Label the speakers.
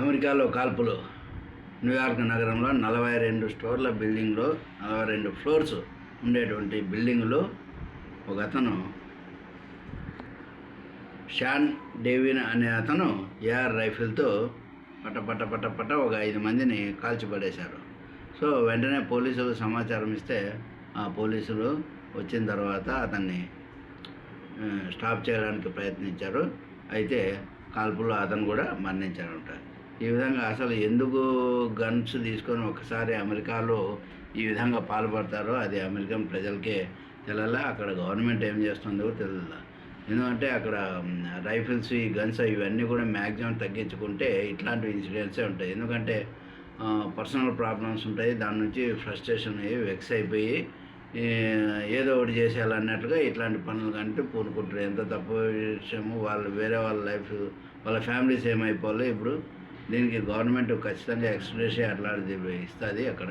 Speaker 1: అమెరికాలో కాల్పులు. న్యూయార్క్ నగరంలో నలభై రెండు స్టోర్ల బిల్డింగ్లో నలభై రెండు ఫ్లోర్స్ ఉండేటువంటి బిల్డింగ్లో. ఒక అతను షాన్ డేవిన్ అనే అతను ఏఆర్ రైఫిల్తో పట పట పట పట ఒక ఐదు మందిని కాల్చిపడేశారు. సో వెంటనే పోలీసులు సమాచారం ఇస్తే ఆ పోలీసులు వచ్చిన తర్వాత అతన్ని స్టాప్ చేయడానికి ప్రయత్నించారు. అయితే కాల్పుల్లో అతను కూడా మరణించారంట ఈ విధంగా అసలు ఎందుకు గన్స్ తీసుకొని ఒకసారి అమెరికాలో ఈ విధంగా పాల్పడతారో అది అమెరికన్ ప్రజలకే తెలియాల అక్కడ గవర్నమెంట్ ఏం చేస్తుందో తెలియదు ఎందుకంటే అక్కడ రైఫిల్స్ ఈ గన్స్ ఇవన్నీ కూడా మ్యాక్సిమం తగ్గించుకుంటే ఇట్లాంటి ఇన్సిడెంట్సే ఉంటాయి. ఎందుకంటే పర్సనల్ ప్రాబ్లమ్స్ ఉంటాయి. దాని నుంచి ఫ్రస్ట్రేషన్ అయ్యి వెక్స్ అయిపోయి ఏదో ఒకటి చేసేయాలన్నట్టుగా ఇట్లాంటి పనులు కంటే పూనుకుంటారు. ఎంత తప్పు విషయము వాళ్ళు వేరే వాళ్ళ లైఫ్ వాళ్ళ ఫ్యామిలీస్ ఏమైపోవాలో ఇప్పుడు దీనికి గవర్నమెంట్ ఖచ్చితంగా ఎక్స్ప్రెస్ అట్లాంటిది ఇస్తుంది అక్కడ.